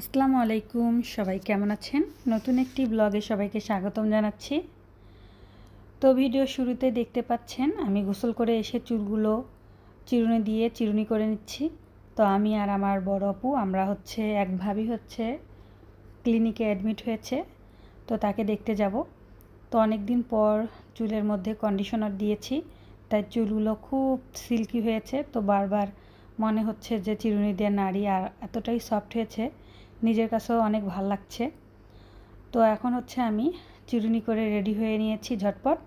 আসসালামু আলাইকুম, সবাই কেমন আছেন? নতুন একটি ব্লগে সবাইকে স্বাগতম জানাচ্ছি। তো ভিডিও শুরুতে দেখতে পাচ্ছেন, আমি গোসল করে এসে চুলগুলো চিরুনি দিয়ে চিরুনি করে নিচ্ছি। তো আমি আর আমার বড় আপু, আমরা হচ্ছে এক ভাবি হচ্ছে ক্লিনিকে অ্যাডমিট হয়েছে, তো তাকে দেখতে যাব। তো অনেক দিন পর চুলের মধ্যে কন্ডিশনার দিয়েছি, তাই চুলগুলো খুব সিল্কি হয়েছে। তো বারবার মনে হচ্ছে যে চিরুনি দিয়ে নাড়ি আর এতটাই সফট হয়েছে নিজের কাছেও অনেক ভালো লাগছে। তো এখন হচ্ছে আমি চিরুনি করে রেডি হয়ে নিয়েছি ঝটপট।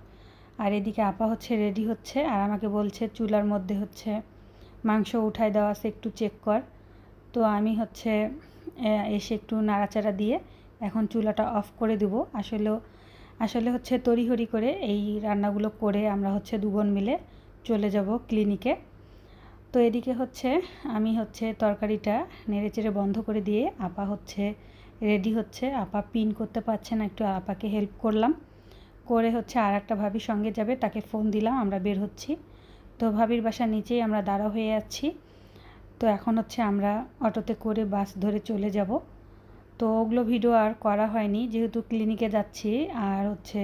আর এদিকে আপা হচ্ছে রেডি হচ্ছে আর আমাকে বলছে চুলার মধ্যে হচ্ছে মাংস উঠায় দেওয়া আছে একটু চেক কর। তো আমি হচ্ছে এসে একটু নাড়াচাড়া দিয়ে এখন চুলাটা অফ করে দেবো। আসলেও আসলে হচ্ছে তড়িহড়ি করে এই রান্নাগুলো করে আমরা হচ্ছে দুবোন মিলে চলে যাব ক্লিনিকে তো এদিকে হচ্ছে আমি হচ্ছে তরকারিটা নেড়েচেড়ে বন্ধ করে দিয়ে আপা হচ্ছে রেডি হচ্ছে। আপা পিন করতে পারছে না, একটু আপাকে হেল্প করলাম। করে হচ্ছে আর একটা ভাবির সঙ্গে যাবে, তাকে ফোন দিলাম, আমরা বের হচ্ছি। তো ভাবির বাসার নিচেই আমরা দাঁড়া হয়ে যাচ্ছি তো এখন হচ্ছে আমরা অটোতে করে বাস ধরে চলে যাব। তো ওগুলো ভিডিও আর করা হয়নি, যেহেতু ক্লিনিকে যাচ্ছি, আর হচ্ছে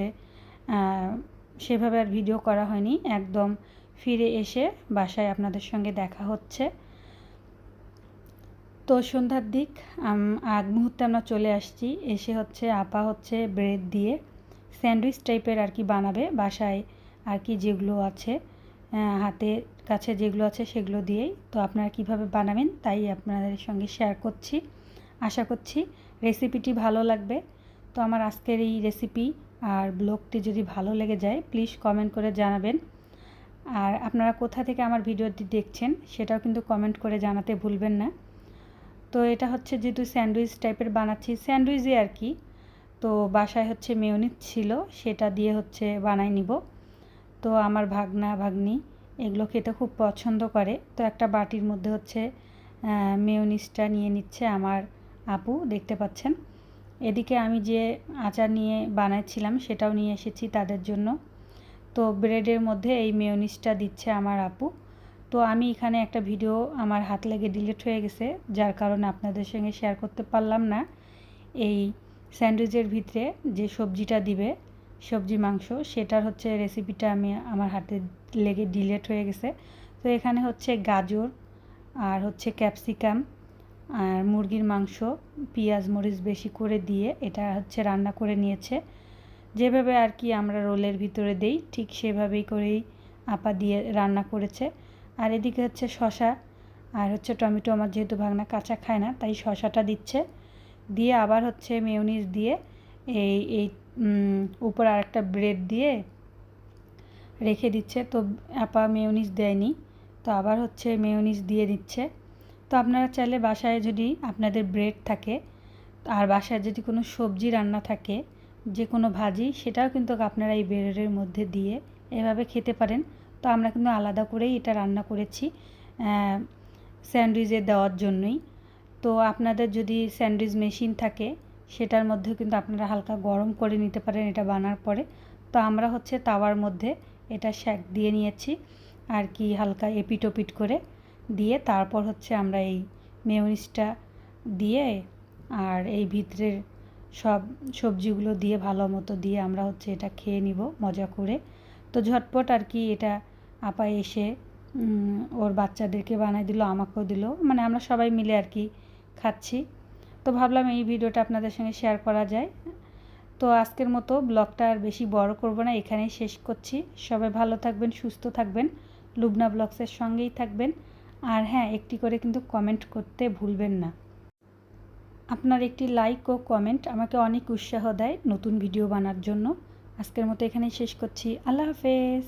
সেভাবে আর ভিডিও করা হয়নি। একদম ফিরে এসে বাসায় আপনাদের সঙ্গে দেখা হচ্ছে। তো সন্ধ্যার দিক আগ মুহূর্তে আমরা চলে আসছি। এসে হচ্ছে আপা হচ্ছে ব্রেড দিয়ে স্যান্ডউইচ টাইপের আর কি বানাবে বাসায় আর কি যেগুলো আছে হাতে কাছে যেগুলো আছে সেগুলো দিয়েই। তো আপনারা কীভাবে বানাবেন তাই আপনাদের সঙ্গে শেয়ার করছি। আশা করছি রেসিপিটি ভালো লাগবে। তো আমার আজকের এই রেসিপি আর ব্লগটি যদি ভালো লেগে যায় প্লিজ কমেন্ট করে জানাবেন। আর আপনারা কোথা থেকে আমার ভিডিওটি দেখছেন সেটাও কিন্তু কমেন্ট করে জানাতে ভুলবেন না। তো এটা হচ্ছে যেহেতু স্যান্ডউইচ টাইপের বানাচ্ছি, স্যান্ডউইচই আর কি। তো বাসায় হচ্ছে মেয়নিজ ছিল, সেটা দিয়ে হচ্ছে বানাই নিব। তো আমার ভাগনা, ভাগ্নি এগুলো খেতে খুব পছন্দ করে। তো একটা বাটির মধ্যে হচ্ছে মেয়নিজটা নিয়ে নিচ্ছে আমার আপু, দেখতে পাচ্ছেন। এদিকে আমি যে আচার নিয়ে বানাচ্ছিলাম সেটাও নিয়ে এসেছি তাদের জন্য। তো ব্রেডের মধ্যে এই মেয়নিজটা দিচ্ছে আমার আপু। তো আমি এখানে একটা ভিডিও আমার হাত লেগে ডিলিট হয়ে গেছে, যার কারণে আপনাদের সঙ্গে শেয়ার করতে পারলাম না। এই স্যান্ডউইচের ভিতরে যে সবজিটা দিবে, সবজি, মাংস, সেটার হচ্ছে রেসিপিটা আমি আমার হাতে লেগে ডিলেট হয়ে গেছে। তো এখানে হচ্ছে গাজর, আর হচ্ছে ক্যাপসিকাম আর মুরগির মাংস, পেঁয়াজ, মরিচ বেশি করে দিয়ে এটা হচ্ছে রান্না করে নিয়েছে। যেভাবে আর কি আমরা রোলের ভিতরে দেই, ঠিক সেভাবেই করেই আপা দিয়ে রান্না করেছে। আর এদিকে হচ্ছে শশা আর হচ্ছে টমেটো আমার যেহেতু ভাগনা কাঁচা খায় না, তাই শশাটা দিচ্ছে। দিয়ে আবার হচ্ছে মেয়নিজ দিয়ে এই এই উপর আর একটা ব্রেড দিয়ে রেখে দিচ্ছে। তো আপা মেয়নিজ দেয়নি, তো আবার হচ্ছে মেয়নিজ দিয়ে দিচ্ছে। তো আপনারা চাইলে বাসায় যদি আপনাদের ব্রেড থাকে, আর বাসায় যদি কোনো সবজি রান্না থাকে যে কোনো ভাজি, সেটাও কিন্তু আপনারা এই ব্রেডের মধ্যে দিয়ে এভাবে খেতে পারেন। তো আমরা কিন্তু আলাদা করেই এটা রান্না করেছি স্যান্ডউইচে দেওয়ার জন্যই। তো আপনাদের যদি স্যান্ডউইচ মেশিন থাকে, সেটার মধ্যেও কিন্তু আপনারা হালকা গরম করে নিতে পারেন এটা বানার পরে। তো আমরা হচ্ছে তাওয়ার মধ্যে এটা শ্যাক দিয়ে নিয়েছি, আর কি হালকা এপিট ওপিট করে দিয়ে তারপর হচ্ছে আমরা এই মেয়নিজটা দিয়ে আর এই ভিতরের সব সবজিগুলো দিয়ে ভালো মতো দিয়ে আমরা হচ্ছে এটা খেয়ে নিব, মজা করে। তো ঝটপট আর কি এটা আপা এসে ওর বাচ্চাদেরকে বানাই দিল, আমাকেও দিল মানে আমরা সবাই মিলে আর কি খাচ্ছি। তো ভাবলাম এই ভিডিওটা আপনাদের সঙ্গে শেয়ার করা যায়। তো আজকের মতো ব্লগটা আর বেশি বড় করব না, এখানেই শেষ করছি। সবাই ভালো থাকবেন, সুস্থ থাকবেন, লুবনা ব্লগসের সঙ্গেই থাকবেন। আর হ্যাঁ একটি করে কিন্তু কমেন্ট করতে ভুলবেন না। আপনার একটি লাইক ও কমেন্ট আমাকে অনেক উৎসাহ দেয় নতুন ভিডিও বানার জন্য। আজকের মতো এখানেই শেষ করছি। আল্লাহ হাফেজ।